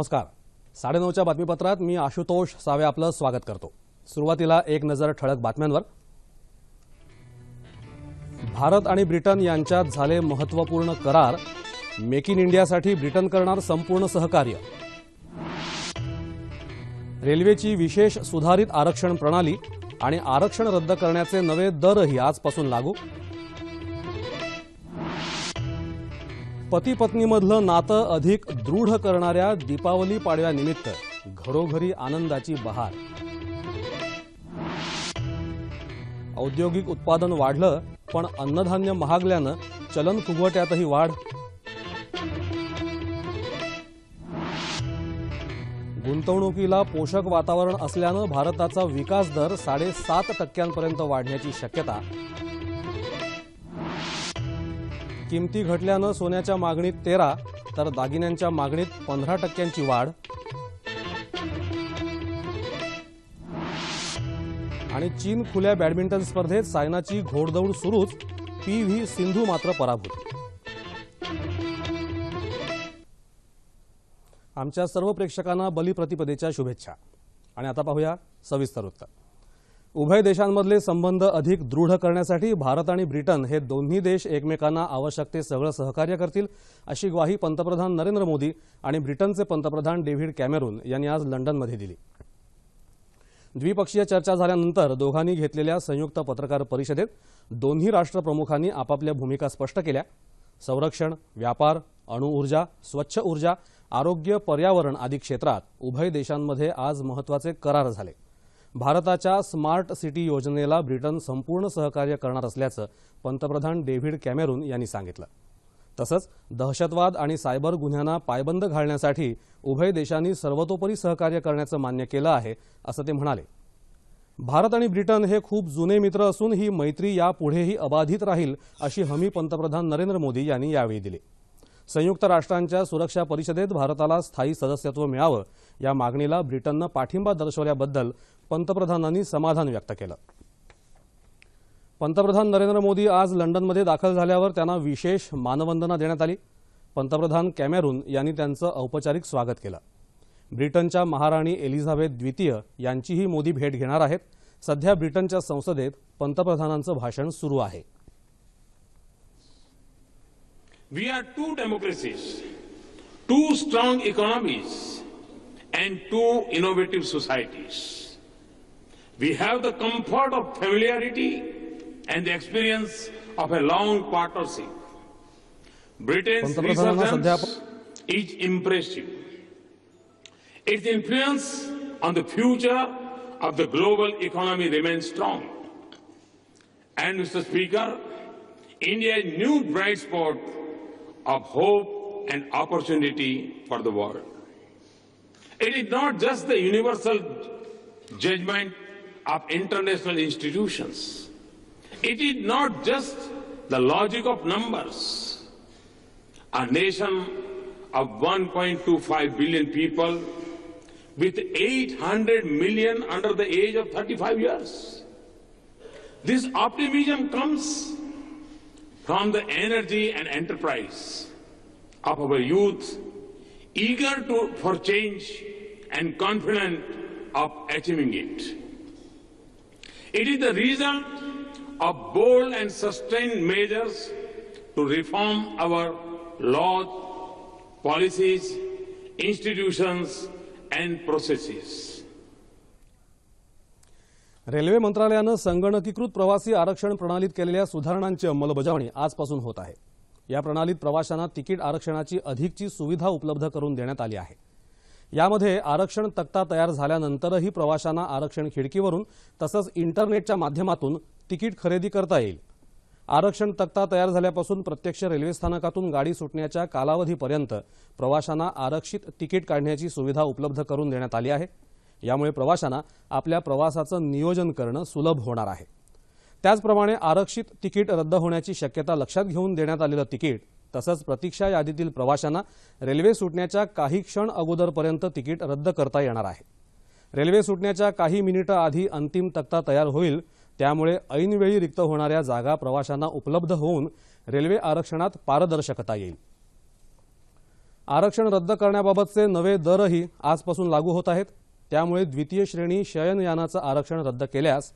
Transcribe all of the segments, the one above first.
नमस्कार. साडेनऊच्या बातमीपत्रात मी आशुतोष सावे आपलं स्वागत करतो. सुरुवातीला एक नजर ठळक बातम्यांवर. भारत आणि ब्रिटन यांच्यात झाले महत्त्वपूर्ण करार. मेक इन इंडियासाठी ब्रिटन करणार संपूर्ण सहकार्य. रेल्वेची विशेष सुधारित आरक्षण प्रणाली आणि आरक्षण रद्द करण्याचे नवे दरही आजपासून लागू. पती पत्नीमधलं नातं अधिक दृढ करणाऱ्या दीपावली पाडव्यानिमित्त घरोघरी आनंदाची बहार. औद्योगिक उत्पादन वाढलं पण अन्नधान्य महागल्यानं चलन फुगवट्यातही वाढ. गुंतवणुकीला पोषक वातावरण असल्यानं भारताचा विकास दर साडेसात टक्क्यांपर्यंत वाढण्याची शक्यता. किमती घटल्यानं सोन्याच्या मागणीत तेरा तर दागिन्यांच्या मागणीत पंधरा टक्क्यांची वाढ. आणि चीन खुल्या बॅडमिंटन स्पर्धेत सायनाची घोडदौड सुरूच. पी व्ही सिंधू मात्र पराभूत. आमच्या सर्व प्रेक्षकांना बलिप्रतिपदेच्या शुभेच्छा. आणि आता पाहूया सविस्तर वृत्त उभय देशांमधले संबंध अधिक दृढ करण्यासाठी भारत आणि ब्रिटन हे दोन्ही देश एकमेकांना आवश्यक ते सगळं सहकार्य करतील अशी ग्वाही पंतप्रधान नरेंद्र मोदी आणि ब्रिटनचे पंतप्रधान डेव्हिड कॅमेरून यांनी आज लंडनमध्ये दिली. द्विपक्षीय चर्चा झाल्यानंतर दोघांनी घेतलेल्या संयुक्त पत्रकार परिषदेत दोन्ही राष्ट्रप्रमुखांनी आपापल्या भूमिका स्पष्ट केल्या. संरक्षण व्यापार अणुऊर्जा स्वच्छ ऊर्जा आरोग्य पर्यावरण आदी क्षेत्रात उभय देशांमध्ये आज महत्त्वाचे करार झाले. भारताच्या स्मार्ट सिटी योजनेला ब्रिटन संपूर्ण सहकार्य करणार असल्याचं पंतप्रधान डेव्हिड कॅमेरून यांनी सांगितलं. तसंच दहशतवाद आणि सायबर गुन्ह्यांना पायबंद घालण्यासाठी उभय देशांनी सर्वतोपरी सहकार्य करण्याचं मान्य केलं आहे असं ते म्हणाले. भारत आणि ब्रिटन हे खूप जुने मित्र असून ही मैत्री यापुढेही अबाधित राहील अशी हमी पंतप्रधान नरेंद्र मोदी यांनी यावेळी दिली. संयुक्त राष्ट्रांच्या सुरक्षा परिषदेत भारताला स्थायी सदस्यत्व मिळावं या मागणीला ब्रिटननं पाठिंबा दर्शवल्याबद्दल पंतप्रधानांनी समाधान व्यक्त केलं. पंतप्रधान नरेंद्र मोदी आज लंडनमध्ये दाखल झाल्यावर त्यांना विशेष मानवंदना देण्यात आली. पंतप्रधान कॅमेरून यांनी त्यांचं औपचारिक स्वागत केलं. ब्रिटनच्या महाराणी एलिझाबेथ द्वितीय यांचीही मोदी भेट घेणार आहेत. सध्या ब्रिटनच्या संसदेत पंतप्रधानांचं भाषण सुरू आहे. We are two democracies, two strong economies, and two innovative societies. We have the comfort of familiarity and the experience of a long partnership. Britain's resurgence is impressive. Its influence on the future of the global economy remains strong. And, Mr. Speaker, India a new bright spot of hope and opportunity for the world. It is not just the universal judgment of international institutions. It is not just the logic of numbers. A nation of 1.25 billion people with 800 million under the age of 35 years. This optimism comes from the energy and enterprise of our youth, eager to, for change and confident of achieving it. It is the result of bold and sustained measures to reform our laws, policies, institutions, and processes. Railway मंत्रालयानं संगणकीकृत प्रवासी आरक्षण प्रणालीत केलेल्या सुधारणांची अंमलबजावणी आजपासून होत आहे. या प्रणालीत प्रवाशांना तिकीट आरक्षणाची अधिकची सुविधा उपलब्ध करून देण्यात आली आहे. यामध्ये आरक्षण तक्ता तयार झाल्यानंतरही प्रवाशांना आरक्षण खिडकीवरून तसंच इंटरनेटच्या माध्यमातून तिकीट खरेदी करता येईल. आरक्षण तक्ता तयार झाल्यापासून प्रत्यक्ष रेल्वे स्थानकातून गाडी सुटण्याच्या कालावधीपर्यंत प्रवाशांना आरक्षित तिकीट काढण्याची सुविधा उपलब्ध करून देण्यात आली आहे. यामुळे प्रवाशांना आपल्या प्रवासाचं नियोजन करणं सुलभ होणार आहे. त्याचप्रमाणे आरक्षित तिकीट रद्द होण्याची शक्यता लक्षात घेऊन देण्यात आलेलं तिकीट तसंच प्रतीक्षा यादीतील प्रवाशांना रेल्वे सुटण्याच्या काही क्षण अगोदरपर्यंत तिकीट रद्द करता येणार आहे. रेल्वे सुटण्याच्या काही मिनिटं आधी अंतिम तक्ता तयार होईल त्यामुळे ऐनवेळी रिक्त होणाऱ्या जागा प्रवाशांना उपलब्ध होऊन रेल्वे आरक्षणात पारदर्शकता येईल. आरक्षण रद्द करण्याबाबतचे नवे दरही आजपासून लागू होत आहेत. त्यामुळे द्वितीय श्रेणी शयनयानाचं आरक्षण रद्द केल्यास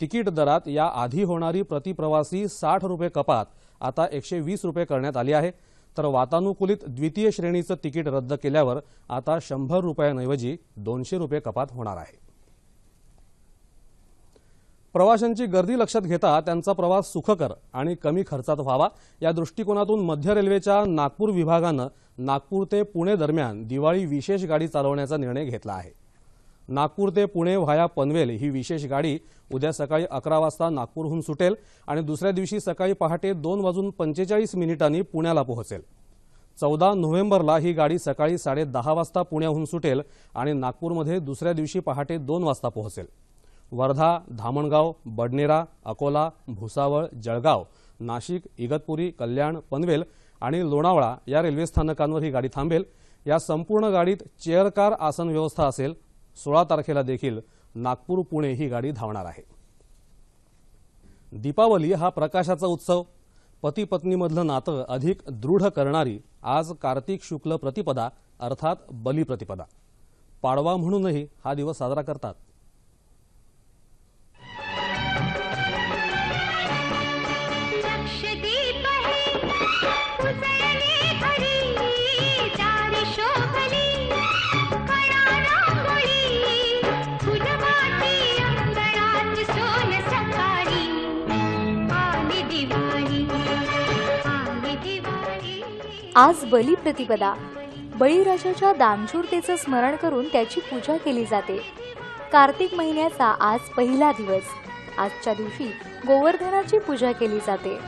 तिकीट दरात या आधी होणारी प्रतिप्रवासी साठ रुपये कपात आता एकशे वीस रुपये करण्यात आली आहे. तर वातानुकूलित द्वितीय श्रेणीचं तिकीट रद्द केल्यावर आता शंभर रुपयांऐवजी दोनशे रुपये कपात होणार आहे. प्रवाशांची गर्दी लक्षात घेता त्यांचा प्रवास सुखकर आणि कमी खर्चात व्हावा. या दृष्टिकोनातून मध्य रेल्वेच्या नागपूर विभागानं नागपूर ते पुणे दरम्यान दिवाळी विशेष गाडी चालवण्याचा निर्णय घेतला आहे. नागपूर ते पुणे व्हाया पनवेल ही विशेष गाडी उद्या सकाळी अकरा वाजता नागपूरहून सुटेल आणि दुसऱ्या दिवशी सकाळी पहाटे दोन वाजून पंचेचाळीस मिनिटांनी पुण्याला पोहोचेल. चौदा नोव्हेंबरला ही गाडी सकाळी साडे दहा वाजता पुण्याहून सुटेल आणि नागपूरमध्ये दुसऱ्या दिवशी पहाटे दोन वाजता पोहोचेल. वर्धा धामणगाव बडनेरा अकोला भुसावळ जळगाव नाशिक इगतपुरी कल्याण पनवेल आणि लोणावळा या रेल्वे स्थानकांवर ही गाडी थांबेल. या संपूर्ण गाडीत चेअर कार आसन व्यवस्था असेल सोळा तारखेला देखील नागपूर पुणे ही गाडी धावणार आहे. दीपावली हा प्रकाशाचा उत्सव. पती पत्नीमधलं नातं अधिक दृढ करणारी आज कार्तिक शुक्ल प्रतिपदा अर्थात बलिप्रतिपदा पाडवा म्हणूनही हा दिवस साजरा करतात. आज बली प्रतिपदा. बळीराजाच्या दानशूरतेचं स्मरण करून त्याची पूजा केली जाते. कार्तिक महिन्याचा आज पहिला दिवस. आजच्या दिवशी गोवर्धनाची पूजा केली जाते.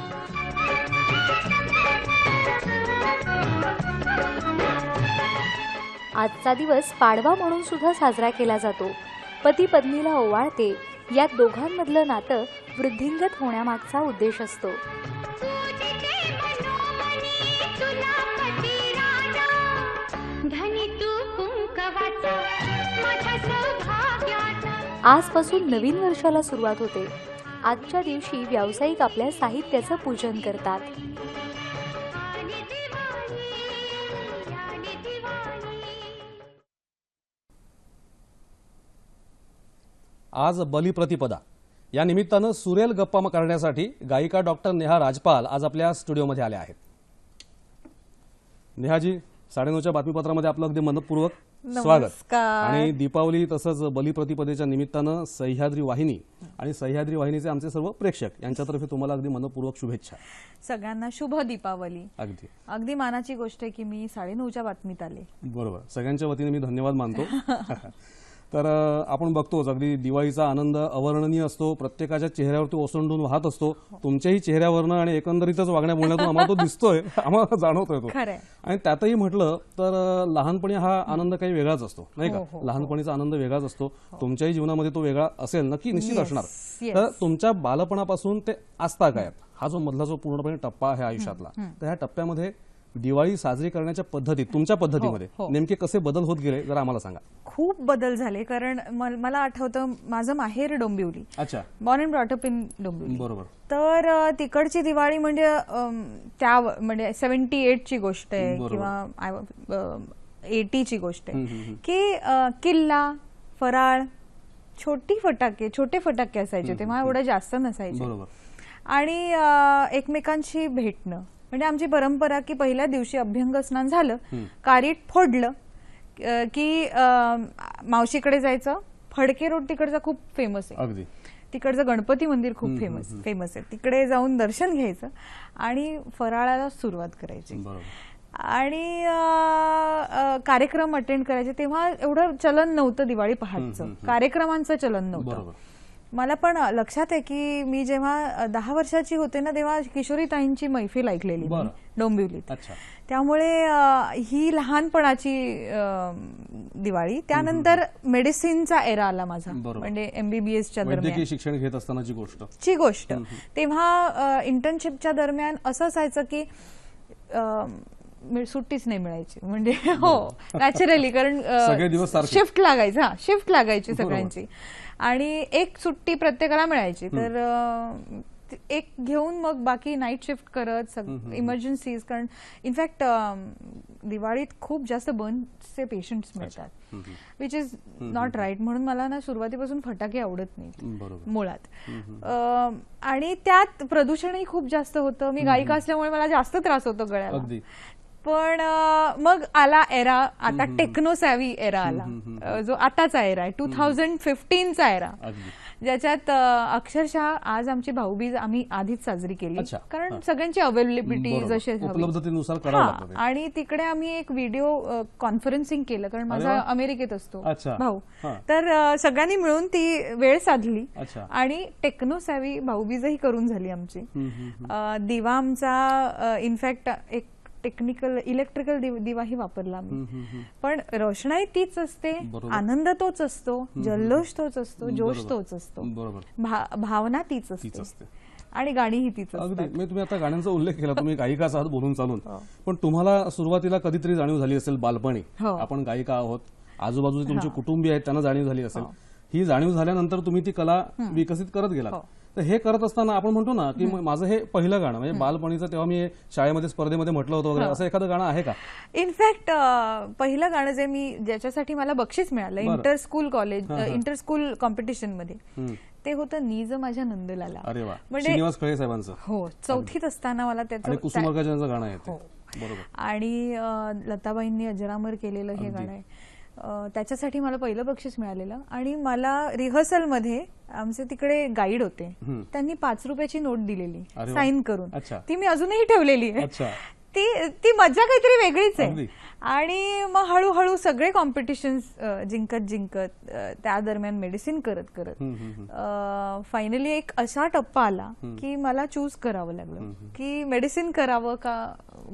आजचा दिवस पाडवा म्हणून सुद्धा साजरा केला जातो. पती पत्नीला ओवाळते. यात दोघांमधलं नातं वृद्धिंगत होण्यामागचा उद्देश असतो. आजपासून नवीन वर्षाला सुरुवात होते. आजच्या दिवशी व्यावसायिक आपल्या साहित्याचं पूजन करतात. आज बलिप्रतिपदा या निमित्तानं सुरेल गप्पा करण्यासाठी गायिका डॉक्टर नेहा राजपाल आज आपल्या स्टुडिओमध्ये आल्या आहेत. नेहाजी साडेनऊच्या बातमीपत्रामध्ये आपलं अगदी मनपूर्वक स्वागत. आणि दीपावली तसंच बलिप्रतिपदेच्या निमित्तानं सह्याद्री वाहिनी आणि सह्याद्री वाहिनीचे आमचे सर्व प्रेक्षक यांच्यातर्फे तुम्हाला अगदी मनपूर्वक शुभेच्छा. सगळ्यांना शुभ दीपावली. अगदी. अगदी मानाची गोष्ट आहे की मी साडेनऊच्या बातमीत आले. बरोबर. सगळ्यांच्या वतीने मी धन्यवाद मानतो. तर आपण बघतोच अगदी दिवाळीचा आनंद अवर्णनीय असतो. प्रत्येकाच्या चेहऱ्यावरती ओसंडून वाहत असतो. तुमच्याही चेहऱ्यावरनं आणि एकंदरीतच वागण्या बोलण्यातून आम्हाला तो दिसतोय आम्हाला जाणवतोय तो. आणि त्यातही म्हटलं तर लहानपणी हा आनंद काही वेगळाच असतो नाही हो, का लहानपणीचा आनंद वेगळाच असतो. तुमच्याही जीवनामध्ये तो वेगळा असेल नक्की निश्चित असणार. तर तुमच्या बालपणापासून ते आस्था काय हा जो मधला जो पूर्णपणे टप्पा आहे आयुष्यातला तर ह्या टप्प्यामध्ये दिवाळी साजरी करण्याच्या पद्धतीत तुमच्या पद्धतीमध्ये हो. नेमके कसे बदल होत गेले जरा आम्हाला सांगा. खूप बदल झाले कारण मल- मला आठवतं माझं माहेर डोंबिवली. अच्छा. Born and brought up in Dombivli. बरोबर. तर अ, तिकडची दिवाळी म्हणजे अम, त्या व- म्हणजे सेव्हन्टी एटची गोष्ट आहे बरोबर. किंवा एटीची गोष्ट आहे. की अ, किल्ला फराळ छोटी फटाके छोटे फटाके असायचे तेव्हा एवढं जास्त नसायचे. बरोबर. आणि अ, एकमेकांशी भेटणं. म्हणजे आमची परंपरा की पहिल्या दिवशी अभ्यंग स्नान झालं कारीट फोडलं की मावशीकडे जायचं. फडके रोड तिकडचा खूप फेमस आहे. अगदी. तिकडचं गणपती मंदिर खूप फेमस फेमस आहे. तिकडे जाऊन दर्शन घ्यायचं आणि फराळाला सुरुवात करायची. आणि कार्यक्रम अटेंड करायचे. तेव्हा एवढं चलन नव्हतं दिवाळी पहाटचं. कार्यक्रमांचं चलन नव्हतं. मला पण लक्षात आहे की मी जेव्हा दहा वर्षाची होते ना तेव्हा किशोरीताईंची मैफिल ऐकलेली. डोंबिवलीत. अच्छा. त्यामुळे ही लहानपणाची दिवाळी. त्यानंतर मेडिसिनचा एरा आला माझा. म्हणजे एमबीबीएसच्या दरम्यान. शिक्षण घेत असतानाची गोष्ट. ची गोष्ट. तेव्हा इंटर्नशिपच्या दरम्यान असं असायचं की सुट्टीच नाही मिळायची. म्हणजे हो नॅचरली कारण. शिफ्ट लागायचं. हा शिफ्ट लागायची सगळ्यांची. आणि एक सुट्टी प्रत्येकाला मिळायची. तर एक घेऊन मग बाकी नाईट शिफ्ट करत इमर्जन्सीज कारण इनफॅक्ट दिवाळीत खूप जास्त बर्नचे पेशंट्स मिळतात. विच इज नॉट राईट म्हणून मला ना सुरुवातीपासून फटाके आवडत नाहीत. मुळात. आणि त्यात प्रदूषणही खूप जास्त होतं. मी गायिका असल्यामुळे मला जास्त त्रास होतो गळ्याला. पण मग आला एरा आता टेक्नो सॅव्ही एरा आला जो आताचा एरा आहे टू थाउजंड फिफ्टीनचा एरा ज्याच्यात अक्षरशः आज आमची भाऊबीज आम्ही आधीच साजरी केली. कारण. सगळ्यांची अवेलेबिलिटी. जशी. आणि तिकडे आम्ही एक व्हिडिओ कॉन्फरन्सिंग केलं कारण माझा. अमेरिकेत असतो. भाऊ. तर सगळ्यांनी मिळून ती वेळ साधली. आणि टेक्नो सॅव्ही भाऊबीजही करून झाली आमची दिवा आमचा इनफॅक्ट एक टेक्निकल इलेक्ट्रिकल दिवाही वापरला आम्ही पण रोषणाई तीच असते. आनंद तोच असतो जल्लोष तोच असतो जोश. तोच असतो. भा- भावना तीच असते. आणि गाणीही तीच अगदी. असतात. मी तुम्ही आता गाण्यांचा उल्लेख केला तुम्ही गायिकाच आहात बोलून चालून. हो. पण तुम्हाला सुरुवातीला कधीतरी जाणीव झाली असेल बालपणी. हो. आपण गायिका आहोत. आजूबाजूचे तुमचे कुटुंबीय आहेत त्यांना जाणीव झाली असेल. हो. ही जाणीव झाल्यानंतर तुम्ही ती कला विकसित करत गेलात. हो. तर हे करत असताना आपण म्हणतो ना की माझं हे पहिलं गाणं म्हणजे बालपणीचं तेव्हा मी शाळेमध्ये स्पर्धेमध्ये म्हटलं होतं. वगैरे असं एखादं गाणं आहे का इनफॅक्ट पहिलं गाणं जे मी ज्याच्यासाठी मला बक्षीस मिळालं. Inter school college. Inter school कॉम्पिटिशनमध्ये. ते होतं नीज माझ्या नंदलाला म्हणजे श्रीनिवास खळे साहेबांचं हो चौथीत असताना मला त्याचं कुसुम यांचं गाणं आहे. हो. बरोबर आणि लताबाईंनी अजरामर केलेलं हे गाणं आहे त्याच्यासाठी मला पहिलं बक्षीस मिळालेलं. आणि मला रिहर्सलमध्ये आमचे तिकडे गाईड होते. त्यांनी पाच रुपयाची नोट दिलेली. साईन करून. ती मी अजूनही ठेवलेली आहे. ती ती मजा काहीतरी वेगळीच. आहे. आणि मग हळूहळू सगळे कॉम्पिटिशन जिंकत जिंकत त्या दरम्यान मेडिसिन करत करत फायनली एक असा टप्पा आला की मला चूज करावं लागलं. की मेडिसिन करावं का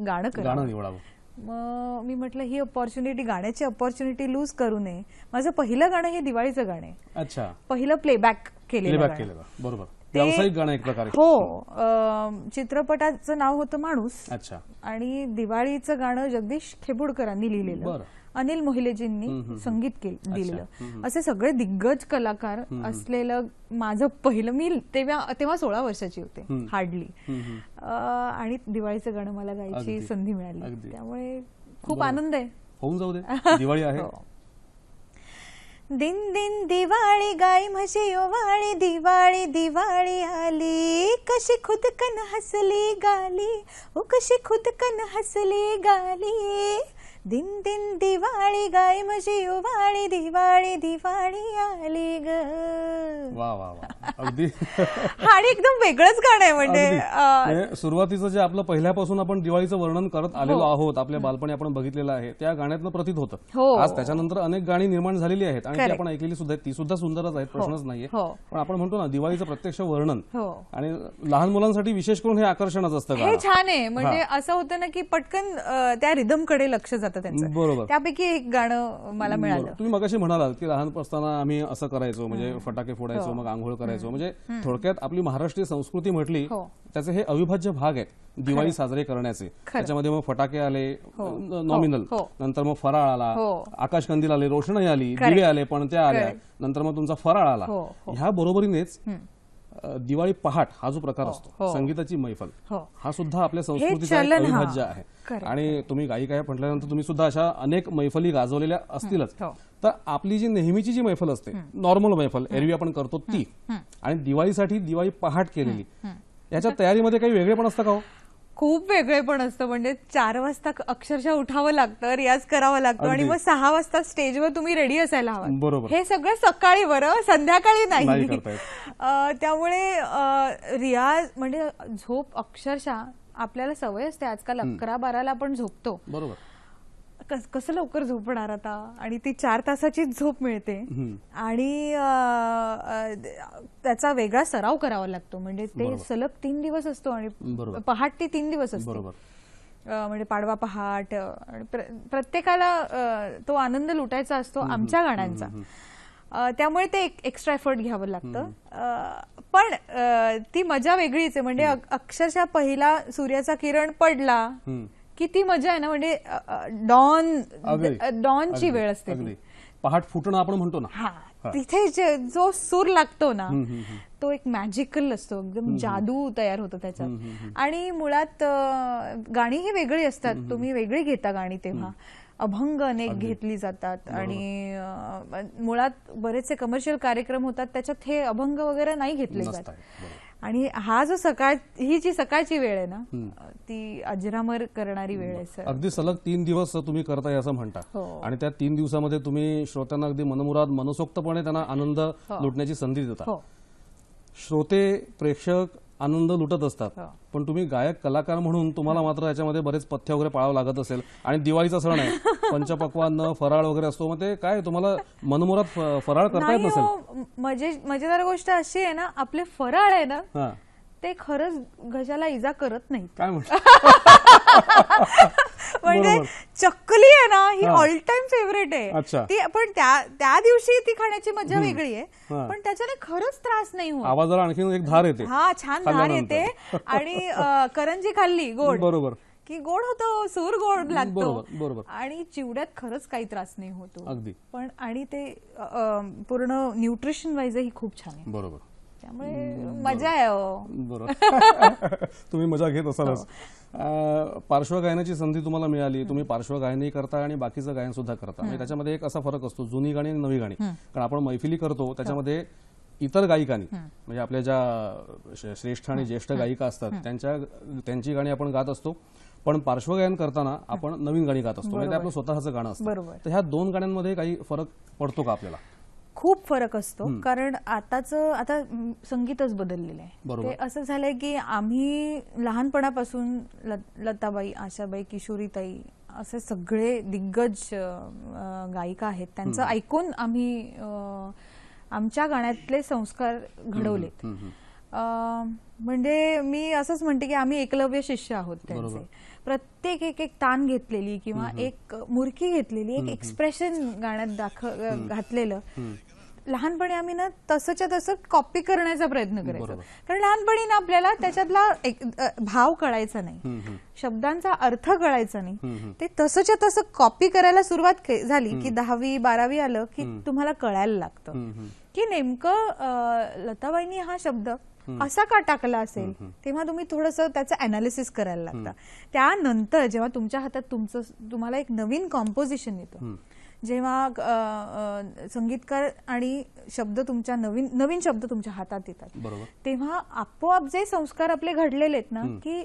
गाणं करावं? मग मी म्हटलं ही अपॉर्च्युनिटी गाण्याची अपॉर्च्युनिटी लूज करू नये. माझं पहिलं गाणं हे दिवाळीचं गाणं आहे. अच्छा. पहिलं प्लेबॅक केलेलं बरोबर. व्यावसायिक गाणं एक प्रकारे. हो चित्रपटाचं नाव होतं माणूस. अच्छा. आणि दिवाळीचं गाणं जगदीश खेबुडकरांनी लिहिलेलं. अनिल मोहिलेजींनी संगीत केलं दिलेलं असे सगळे दिग्गज कलाकार असलेलं माझं पहिलं मी तेव्हा तेव्हा सोळा वर्षाची होते हार्डली. आणि दिवाळीचं गाणं मला गायची. संधी मिळाली. त्यामुळे खूप आनंद आहे. होऊन जाऊ दे. दिवाळी आहे. हो. दिन दिन दिवाळी गाय म्हशी ओवाळी दिवाळी दिवाळी आली. कशी खुदकन हसली गाली. ओ कशी खुदकन हसली गाली. दिन दिन दिवाळी गाय मशी ओवाळी दिवाळी दिवाळी आली ग. वा वा वा. अगदी. आणि एकदम वेगळंच गाणं आहे म्हणजे म्हणजे सुरुवातीचं जे आपलं पहिल्यापासून आपण दिवाळीचं वर्णन करत आलेलो आहोत आपल्या बालपणी आपण बघितलेलं आहे त्या गाण्यातनं प्रतीत होतं. हो. आज त्याच्यानंतर अनेक गाणी निर्माण झालेली आहेत आणि ती. आपण ऐकलेली सुद्धा ती सुद्धा सुंदरच आहेत प्रश्नच नाहीये. हो. पण आपण म्हणतो ना दिवाळीचं प्रत्यक्ष वर्णन हो. आणि लहान मुलांसाठी विशेष करून हे आकर्षणच असतं हे छान आहे. म्हणजे असं होतं ना की पटकन त्या रिदमकडे लक्ष जातं त्यांचं. बरोबर. त्यापैकी एक गाणं मला मिळालं. तुम्ही मगाशी म्हणालात की लहान असताना आम्ही असं करायचो म्हणजे फटाके फोडायचो मग आंघोळ करायचो म्हणजे थोडक्यात आपली महाराष्ट्रीय संस्कृती म्हटली हो. त्याचे हे अविभाज्य भाग आहेत दिवाळी साजरे करण्याचे. त्याच्यामध्ये मग फटाके आले नॉमिनल हो. नंतर मग फराळ आला हो. आकाशकंदील आले रोषणाई आली दिवे आले पणत्या आल्या. नंतर मग तुमचा फराळ आला. हो, ह्या बरोबरीनेच दिवाळी पहाट हा जो प्रकार असतो संगीताची मैफल हो. हा सुद्धा आपल्या संस्कृतीचा हा. अविभाज्य आहे. आणि तुम्ही गायिका म्हटल्यानंतर तुम्ही सुद्धा अशा अनेक मैफली गाजवलेल्या असतीलच. हो. तर आपली जी नेहमीची जी मैफल असते नॉर्मल मैफल एरवी आपण करतो ती. आणि दिवाळीसाठी दिवाळी पहाट केलेली. याच्या तयारीमध्ये काही वेगळे पण असतं का हो? खूप वेगळे पण असतं. म्हणजे चार वाजता अक्षरशः उठावं लागतं रियाज करावा लागतो आणि. मग सहा वाजता स्टेजवर तुम्ही रेडी असायला हवं. बरोबर. हे सगळं सकाळी बरं संध्याकाळी नाही. करता त्यामुळे रियाज म्हणजे झोप अक्षरशः आपल्याला सवय असते. आजकाल अकरा बाराला आपण झोपतो. बरोबर. कस- कसं लवकर झोपणार आता? आणि ती चार तासाची झोप मिळते. आणि त्याचा वेगळा सराव करावा लागतो. म्हणजे ते सलग तीन दिवस असतो आणि. पहाट ती तीन दिवस असते. म्हणजे पाडवा पहाट प्रत्येकाला तो आनंद लुटायचा असतो आमच्या गाण्यांचा. त्यामुळे ते एक एक्स्ट्रा एफर्ट घ्यावं लागतं. पण ती मजा वेगळीच आहे. म्हणजे अक्षरशः पहिला सूर्याचा किरण पडला. किती मजा आहे ना म्हणजे डॉन डॉनची वेळ असते पहाट फुटणं आपण म्हणतो ना. तिथे जे- सूर लागतो ना तो एक मॅजिकल असतो. एकदम जादू तयार होतो त्याच्यात आणि मुळात गाणी ही वेगळी असतात. तुम्ही वेगळी घेता गाणी तेव्हा. अभंग अनेक घेतली जातात. आणि मुळात बरेचसे कमर्शियल कार्यक्रम होतात. त्याच्यात हे अभंग वगैरे नाही घेतले जात. आणि हा जो सकाळ ही जी सकाळची वेळ आहे ना ती अजरामर करणारी वेळ आहे सर. अगदी सलग तीन दिवस तुम्ही करताय असं म्हणता हो. आणि त्या तीन दिवसामध्ये तुम्ही श्रोत्यांना अगदी मनमुराद मनसोक्तपणे त्यांना आनंद लुटण्याची संधी देता. हो. श्रोते प्रेक्षक आनंद लुटत असतात. हो. पण तुम्ही गायक कलाकार म्हणून तुम्हाला मात्र याच्यामध्ये बरेच पथ्य वगैरे पाळावं लागत असेल. आणि दिवाळीचा सण आहे. पंचपक्वान्न फराळ वगैरे असतो. मग ते काय तुम्हाला मनमुरात फराळ करता येत नाही नसेल हो, मजे मजेदार गोष्ट अशी आहे ना आपले फराळ आहे ना ते खरंच घशाला इजा करत नाहीत. काय म्हणता म्हणजे. चक्कली आहे ना ही. All time favourite. आहे ती पण त्या त्या दिवशी ती खाण्याची मजा वेगळी आहे. पण त्याच्याने खरंच त्रास नाही होत आवाजाला आणखीन एक धार येते हा छान धार. येते आणि करंजी खाल्ली गोड बरोबर की गोड होतो सूर गोड लागतो बरोबर. आणि चिवड्यात खरंच काही त्रास नाही होतो अगदी. पण आणि ते पूर्ण न्यूट्रिशन वाईज ही खूप छान आहे बरोबर त्यामुळे मजा आहे हो. बरोबर तुम्ही मजा घेत असालच हो. पार्श्वगायनाची संधी तुम्हाला मिळाली तुम्ही पार्श्वगायनही करता आणि बाकीचं गायन सुद्धा करता. म्हणजे त्याच्यामध्ये एक असा फरक असतो जुनी गाणी आणि नवी गाणी. कारण आपण मैफिली करतो त्याच्यामध्ये इतर गायिकांनी म्हणजे आपल्या ज्या श्रेष्ठ आणि ज्येष्ठ गायिका असतात त्यांच्या त्यांची गाणी आपण गात असतो. पण पार्श्वगायन करताना आपण नवीन गाणी गात असतो. म्हणजे ते आपलं स्वतःचं गाणं असतं. तर ह्या दोन गाण्यांमध्ये काही फरक पडतो का आपल्याला? खूप फरक असतो. कारण आताच आता संगीतच बदललेलं आहे. ते असं झालंय की आम्ही लहानपणापासून लताबाई आशाबाई किशोरीताई असे सगळे दिग्गज गायिका आहेत. त्यांचं ऐकून आम्ही आमच्या गाण्यातले संस्कार घडवलेत म्हणजे मी असंच म्हणते की आम्ही एकलव्य शिष्य आहोत त्यांचे. प्रत्येक एक एक तान घेतलेली किंवा एक मुरकी घेतलेली एक एक्सप्रेशन गाण्यात दाख घातलेलं. लहानपणी आम्ही ना तसंच्या तसं कॉपी करण्याचा प्रयत्न करायचो. कारण लहानपणी ना आपल्याला त्याच्यातला भाव कळायचा नाही. शब्दांचा अर्थ कळायचा नाही. ते तसंच्या तसं कॉपी करायला सुरुवात झाली की दहावी बारावी आलं की तुम्हाला कळायला लागतं. की नेमकं लताबाईंनी हा शब्द असा का टाकला असेल? तेव्हा तुम्ही थोडस त्याचं अनालिसिस करायला लागता. त्यानंतर जेव्हा तुमच्या हातात तुमचं तुम्हाला एक नवीन कॉम्पोजिशन येतं. जेव्हा संगीतकार आणि शब्द तुमच्या नवीन नवीन शब्द तुमच्या हातात येतात. तेव्हा आपोआप जे संस्कार आपले घडलेले आहेत ना की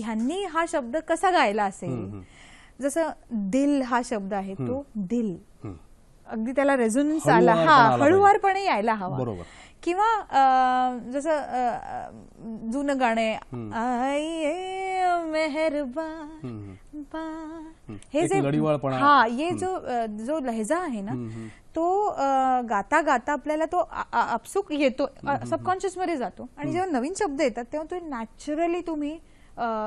ह्यांनी हा शब्द कसा गायला असेल? जसं दिल हा शब्द आहे तो दिल. अगदी त्याला रेझोनन्स आला. हा. हळूवारपणे यायला हवा. बरोबर. किंवा जसं जुनं गाणं आइये मेहरबान बा- हे जे. हा ये जो जो लहजा आहे ना तो गाता गाता आपल्याला तो आपसूक येतो सबकॉन्शियसमध्ये जातो. आणि जेव्हा नवीन शब्द येतात तेव्हा तो नॅचरली तुम्ही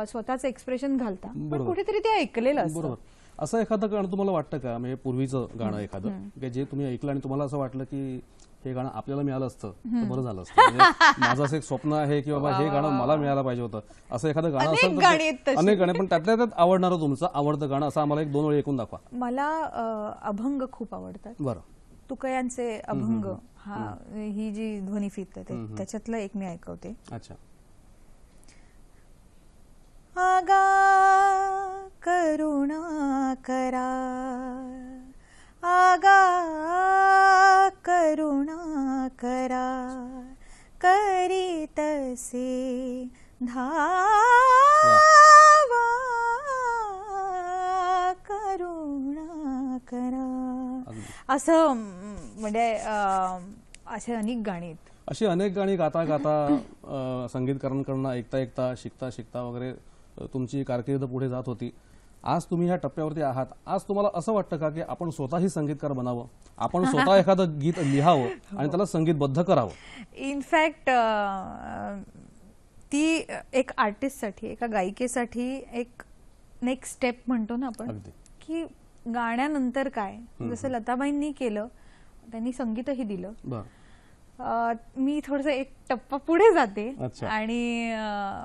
स्वतःचं एक्सप्रेशन घालता. पण. कुठेतरी ते ऐकलेलं असतं. बरोबर. असं एखादं गाणं तुम्हाला वाटतं का? म्हणजे पूर्वीचं गाणं एखादं जे तुम्ही ऐकलं आणि तुम्हाला असं वाटलं की हे गाणं आपल्याला मिळालं असतं तर बरं झालं असतं. म्हणजे माझं असं एक स्वप्न आहे की बाबा हे गाणं मला मिळायला पाहिजे होतं. असं एखादं गाणं असेल तर. अनेक गाणे पण त्यातल्या त्यात आवडणारं तुमचं आवडतं गाणं असं आम्हाला एक दोन वेळ ऐकून दाखवा. मला अभंग खूप आवडतात. बरं. तुकयांचे अभंग हा ही जी ध्वनिफीत आहे ते- त्याच्यातलं एक मी ऐकवते. अच्छा. आगा करुणा करा. आगा करुणा करा. करीतसे धावा. करुणा करा. असं म्हणजे असे अनेक गाणी आहेत. अशी अनेक गाणी गाता गाता संगीतकारांकडनं ऐकता ऐकता शिकता शिकता वगैरे तुमची कारकीर्द पुढे जात होती. आज तुम्ही ह्या टप्प्यावरती आहात. आज तुम्हाला असं वाटतं का की आपण स्वतःही संगीतकार बनावं? आपण स्वतः एखादं गीत लिहावं आणि त्याला संगीतबद्ध करावं? इनफॅक्ट ती एक आर्टिस्टसाठी एका गायिकेसाठी एक नेक्स्ट स्टेप म्हणतो ना आपण. की गाण्यानंतर काय? जसं लताबाईंनी केलं त्यांनी संगीतही दिलं. मी थोडस एक टप्पा पुढे जाते. आणि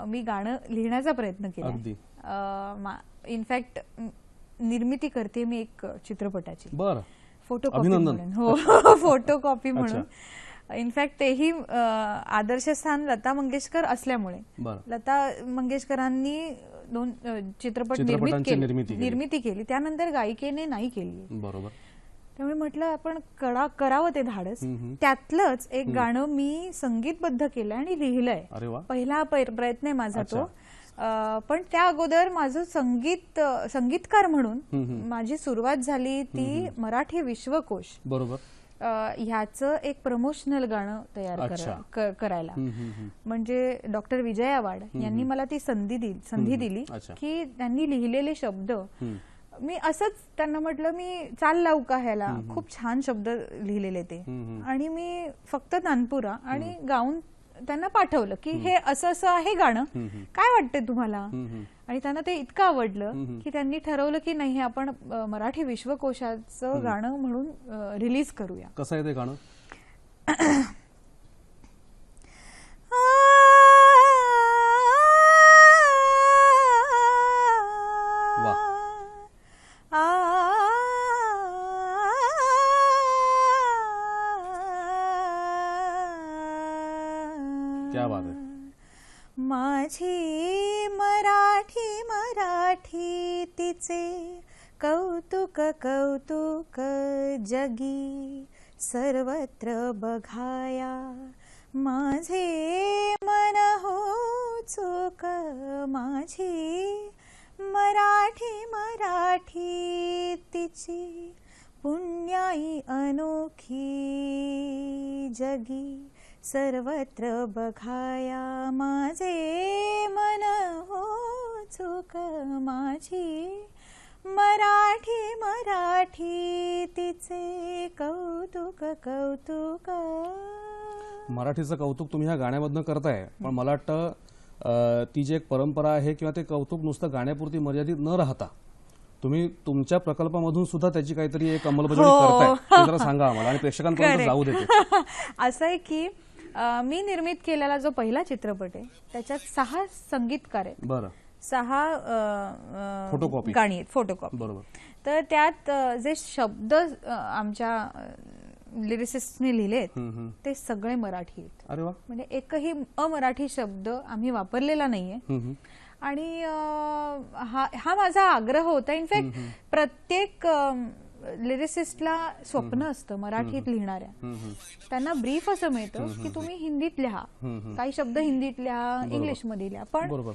मी गाणं लिहिण्याचा प्रयत्न. केला. इनफॅक्ट निर्मिती करते मी एक चित्रपटाची. बर. Photo copy. म्हणून. हो फोटो कॉपी म्हणून. इनफॅक्ट तेही अं, आदर्श स्थान लता मंगेशकर असल्यामुळे. बरं. लता मंगेशकरांनी दोन चित्रपट निर्मित केले. निर्मिती केली. केली. त्यानंतर गायिकेने नाही केली. बरोबर. त्यामुळे म्हटलं आपण करा करावं ते धाडस. त्यातलंच एक गाणं मी संगीतबद्ध केलंय आणि लिहिलंय. पहिला प्रयत्न आहे माझा. तो. पण त्या अगोदर माझं संगीत संगीतकार म्हणून माझी सुरुवात झाली ती मराठी विश्वकोश. बरोबर. ह्याचं एक प्रमोशनल गाणं तयार करायला. म्हणजे डॉक्टर विजय आवाड यांनी मला ती संधी दिली संधी दिली. की त्यांनी लिहिलेले शब्द मी असंच त्यांना म्हटलं मी चाल लावू का ह्याला? खूप छान शब्द लिहिलेले ते. आणि मी फक्त तानपुरा आणि गाऊन त्यांना पाठवलं की हे असं असं आहे गाणं. काय वाटतंय तुम्हाला? आणि त्यांना ते इतकं आवडलं की त्यांनी ठरवलं की नाही हे आपण मराठी विश्वकोशाचं गाणं म्हणून रिलीज करूया. कसं आहे ते गाणं? माझी मराठी मराठी तिचे कौतुक कौतुक जगी. सर्वत्र बघाया माझे मन हो चूक. माझी मराठी मराठी तिची पुण्याई अनोखी जगी. सर्वत्र बघाया माझे मन हो चूक माझी मराठी मराठी तिचे कौतुक कौतुक मराठीचं कौतुक तुम्ही ह्या गाण्यामधनं करताय पण मला वाटतं ती जी एक परंपरा आहे किंवा ते कौतुक नुसतं गाण्यापुरती मर्यादित न राहता तुम्ही तुमच्या प्रकल्पामधून सुद्धा त्याची काहीतरी एक अंमलबजावणी हो. करताय जरा सांगा आम्हाला आणि प्रेक्षकांपर्यंत. जाऊ देते असं आहे की मी निर्मित केलेला जो पहिला चित्रपट आहे त्याच्यात सहा संगीतकार आहेत. बरं. सहा Photocopy. गाणी आहेत फोटोकॉपी बरोबर. तर त्यात जे शब्द आमच्या लिरिसिस्टने लिहिले आहेत हम्म, हम्म. ते सगळे मराठी आहेत. अरे वा. म्हणजे एकही अमराठी शब्द आम्ही वापरलेला नाहीये. आणि हा हा माझा आग्रह होता. इनफॅक्ट प्रत्येक लिरिसिस्टला स्वप्न असतं मराठीत लिहिणाऱ्या. त्यांना ब्रीफ असं मिळतं की तुम्ही हिंदीत लिहा. काही शब्द हिंदीत लिहा इंग्लिशमध्ये लिहा. पण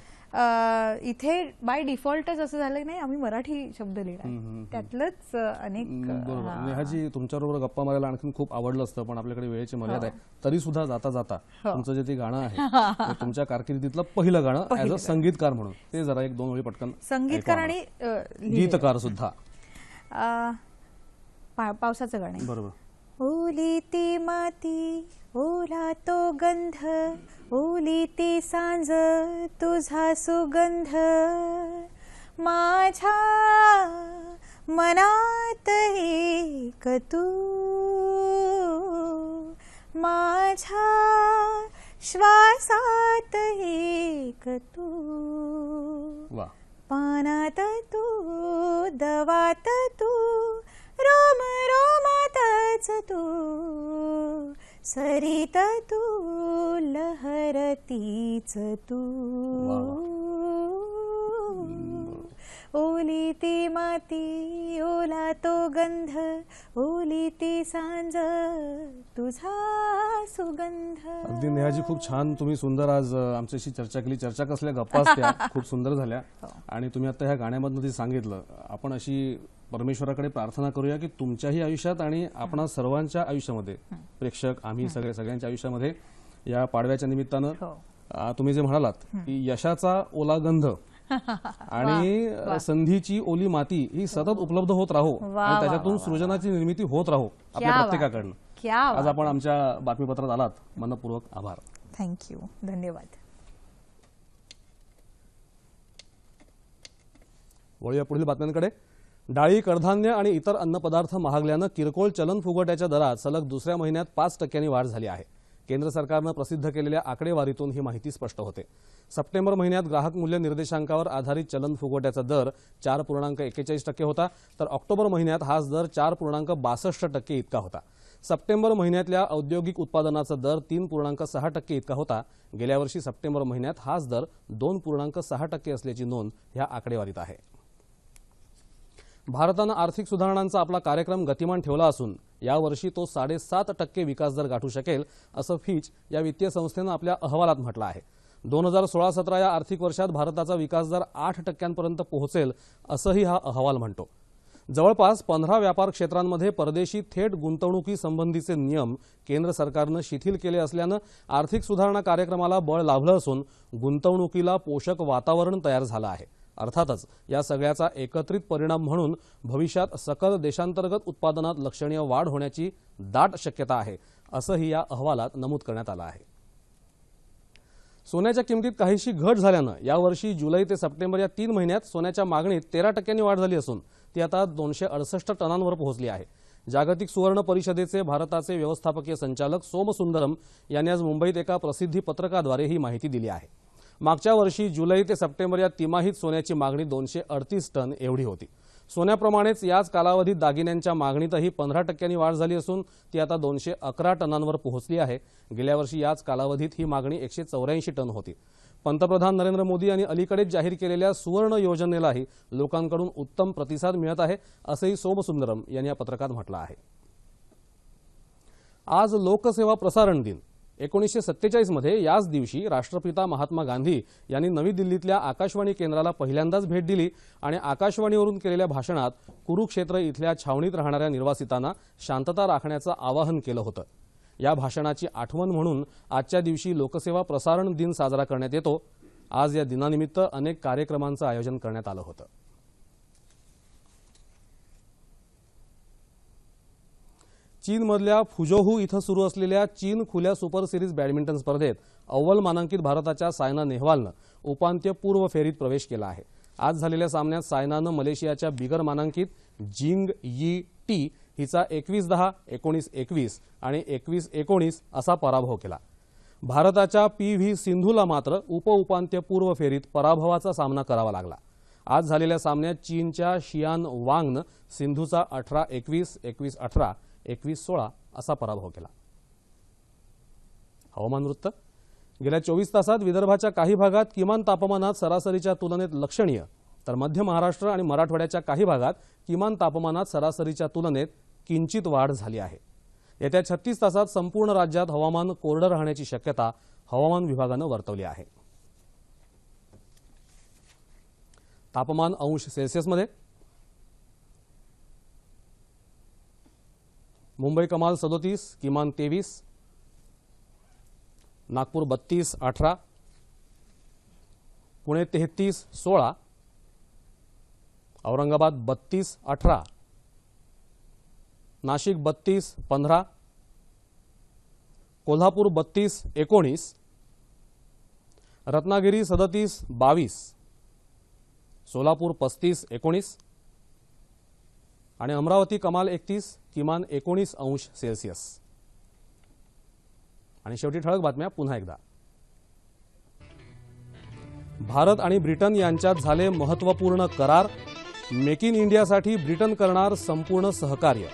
इथे बाय डिफॉल्टच असं झालं नाही आम्ही मराठी शब्द लिहिणार. त्यातलंच अनेक नेहाजी तुमच्याबरोबर गप्पा मारायला आणखी खूप आवडलं असतं पण आपल्याकडे वेळेची मर्यादा आहे. तरी सुद्धा जाता जाता तुमचं जे ते गाणं आहे तुमच्या कारकिर्दीतलं पहिलं गाणं ऍज अ संगीतकार म्हणून. ते जरा एक दोन वेळी पटकन संगीतकार आणि. गीतकार सुद्धा पा- पावसाचं गाणं. बरोबर. ओली ती माती ओला तो गंध ओली ती सांज तुझा सुगंध. माझ्या मनात एक तू माझ्या श्वासात एक तू. पानात तू दवात तू रोम रोमातच तू सरित तू लहरतीच तू. ओली ती माती ओला तो गंध ओली ती सांज तुझा सुगंध. अगदी नेहाजी खूप छान तुम्ही सुंदर आज आमच्याशी चर्चा केली. चर्चा कसल्या गप्पा असत्या. खूप सुंदर झाल्या. आणि तुम्ही आता ह्या गाण्यामधनं ते सांगितलं आपण अशी परमेश्वराकडे प्रार्थना करूया की तुमच्याही आयुष्यात आणि आपणा सर्वांच्या आयुष्यामध्ये प्रेक्षक आम्ही सगळे सगळ्यांच्या आयुष्यामध्ये या पाडव्याच्या निमित्तानं हो. तुम्ही जे म्हणालात की यशाचा ओला गंध आणि संधीची ओली माती ही सतत उपलब्ध होत राहो आणि त्याच्यातून सृजनाची निर्मिती होत राहो आपल्या. प्रत्येकाकडनं. आज आपण आमच्या बातमीपत्रात आलात. मनपूर्वक आभार. थँक्यू धन्यवाद. वळूया पुढील बातम्यांकडे. डाळी कडधान्य आणि इतर अन्नपदार्थ महागल्यानं किरकोळ चलन फुगवट्याच्या दरात सलग दुसऱ्या महिन्यात पाच टक्क्यांनी वाढ झाली आहे. केंद्र सरकारनं प्रसिद्ध केलेल्या आकडेवारीतून ही माहिती स्पष्ट होते. सप्टेंबर महिन्यात ग्राहक मूल्य निर्देशांकावर आधारित चलन फुगवट्याचा दर चार पूर्णांक एक्केचाळीस टक्के होता तर ऑक्टोबर महिन्यात हाच दर चार पूर्णांक बासष्ट टक्के इतका होता. सप्टेंबर महिन्यातल्या औद्योगिक उत्पादनाचा दर तीन पूर्णांक सहा टक्के इतका होता. गेल्या वर्षी सप्टेंबर महिन्यात हाच दर दोन पूर्णांक सहा टक्के असल्याची नोंद ह्या आकडेवारीत आहे. भारतानं आर्थिक सुधारणांचा आपला कार्यक्रम गतिमान ठेवला असून यावर्षी तो साडेसात टक्के विकासदर गाठू शकेल असं फिच या वित्तीय संस्थेनं आपल्या अहवालात म्हटलं आहे. दोन हजार सोळा सतरा या आर्थिक वर्षात भारताचा विकासदर आठ टक्क्यांपर्यंत पोहोचेल असंही हा अहवाल म्हणतो. जवळपास पंधरा व्यापार क्षेत्रांमध्ये परदेशी थेट गुंतवणुकीसंबंधीचे नियम केंद्र सरकारनं शिथिल केले असल्यानं आर्थिक सुधारणा कार्यक्रमाला बळ लाभलं असून गुंतवणुकीला पोषक वातावरण तयार झालं आहे. अर्थातच या सगळ्याचा एकत्रित परिणाम म्हणून भविष्यात सकल देशांतर्गत उत्पादनात लक्षणीय वाढ होण्याची दाट शक्यता आहे असंही या अहवालात नमूद करण्यात आलं आहे. सोन्याच्या किमतीत काहीशी घट झाल्यानं यावर्षी जुलै ते सप्टेंबर या तीन महिन्यात सोन्याच्या मागणीत तेरा टक्क्यांनी वाढ झाली असून ती आता दोनशे अडसष्ट टनांवर पोहोचली आहे. जागतिक सुवर्ण परिषदेचे भारताचे व्यवस्थापकीय संचालक सोमसुंदरम यांनी आज मुंबईत एका प्रसिद्धी पत्रकाद्वारे ही माहिती दिली आहे. मागच्या वर्षी जुलै ते सप्टेंबर या तिमाहीत सोन्याची मागणी दोनशे अडतीस टन एवढी होती. सोन्याप्रमाणेच याच कालावधीत दागिन्यांच्या मागणीतही पंधरा टक्क्यांनी वाढ झाली असून ती आता दोनशे अकरा टनांवर पोहोचली आहे. गेल्या वर्षी याच कालावधीत ही मागणी एकशे चौऱ्याऐंशी टन होती. पंतप्रधान नरेंद्र मोदी यांनी अलीकडेच जाहीर केलेल्या सुवर्ण योजनेलाही लोकांकडून उत्तम प्रतिसाद मिळत आहे असंही सोमसुंदरम यांनी या पत्रकात म्हटलं आहे. आज लोकसेवा प्रसारण दिन. एकोणीसशे सत्तेचाळीसमध्ये याच दिवशी राष्ट्रपिता महात्मा गांधी यांनी नवी दिल्लीतल्या आकाशवाणी केंद्राला पहिल्यांदाच भेट दिली आणि आकाशवाणीवरून केलेल्या भाषणात कुरुक्षेत्र इथल्या छावणीत राहणाऱ्या निर्वासितांना शांतता राखण्याचं आवाहन केलं होतं. या भाषणाची आठवण म्हणून आजच्या दिवशी लोकसेवा प्रसारण दिन साजरा करण्यात येतो. आज या दिनानिमित्त अनेक कार्यक्रमांचं आयोजन करण्यात आलं होतं. चीनमधल्या फुजोहू इथं सुरू असलेल्या चीन खुल्या सुपर सिरीज बॅडमिंटन स्पर्धेत अव्वल मानांकित भारताच्या सायना नेहवालनं उपांत्यपूर्व फेरीत प्रवेश केला आहे. आज झालेल्या सामन्यात सायनानं मलेशियाच्या बिगर मानांकित जिंग यी टी हिचा एकवीस दहा एकोणीस एकवीस आणि एकवीस एकोणीस असा पराभव केला. भारताच्या पी व्ही सिंधूला मात्र उपउपांत्यपूर्व फेरीत पराभवाचा सामना करावा लागला. आज झालेल्या सामन्यात चीनच्या शियान वांगनं सिंधूचा अठरा एकवीस एकवीस अठरा एकवीस सोळा असा पराभव केला. हवामान वृत्त. गेल्या चोवीस तासात विदर्भाच्या काही भागात किमान तापमानात सरासरीच्या तुलनेत लक्षणीय तर मध्य महाराष्ट्र आणि मराठवाड्याच्या काही भागात किमान तापमानात सरासरीच्या तुलनेत किंचित वाढ झाली आहे. येत्या छत्तीस तासात संपूर्ण राज्यात हवामान कोरडं राहण्याची शक्यता हवामान विभागानं वर्तवली आहे. तापमान अंश सेल्सिअसमध्ये मुंबई कमाल सदोतीस किमान तेवीस नागपूर बत्तीस अठरा पुणे तेहतीस सोळा औरंगाबाद बत्तीस अठरा नाशिक बत्तीस पंधरा कोल्हापूर बत्तीस एकोणीस रत्नागिरी सदतीस बावीस सोलापूर पस्तीस एकोणीस आणि अमरावती कमाल एकतीस किमान एकोणीस अंश सेल्सिअस. आणि शेवटी ठळक बातम्या पुन्हा एकदा. भारत आणि ब्रिटन यांच्यात झाले महत्त्वपूर्ण करार. मेक इन इंडियासाठी ब्रिटन करणार संपूर्ण सहकार्य.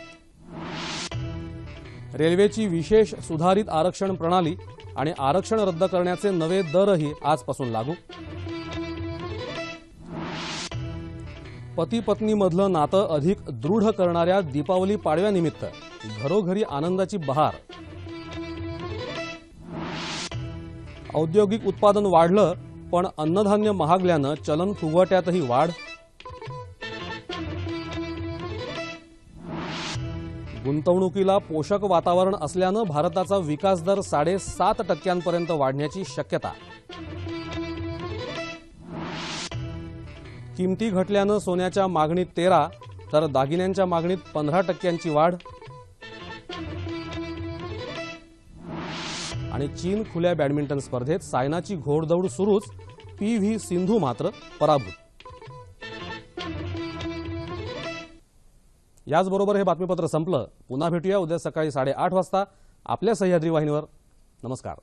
रेल्वेची विशेष सुधारित आरक्षण प्रणाली आणि आरक्षण रद्द करण्याचे नवे दरही आजपासून लागू. पती पत्नीमधलं नातं अधिक दृढ करणाऱ्या दीपावली पाडव्यानिमित्त घरोघरी आनंदाची बहार. औद्योगिक उत्पादन वाढलं पण अन्नधान्य महागल्यानं चलन फुगवट्यातही वाढ. गुंतवणुकीला पोषक वातावरण असल्यानं भारताचा विकास दर साडेसात टक्क्यांपर्यंत वाढण्याची शक्यता. किमती घटल्यानं सोन्याच्या मागणीत तेरा तर दागिन्यांच्या मागणीत पंधरा टक्क्यांची वाढ. आणि चीन खुल्या बॅडमिंटन स्पर्धेत सायनाची घोडदौड सुरूच पी व्ही सिंधू मात्र पराभूत. याचबरोबर हे बातमीपत्र संपलं. पुन्हा भेटूया उद्या सकाळी साडेआठ वाजता आपल्या सह्याद्री वाहिनीवर. नमस्कार.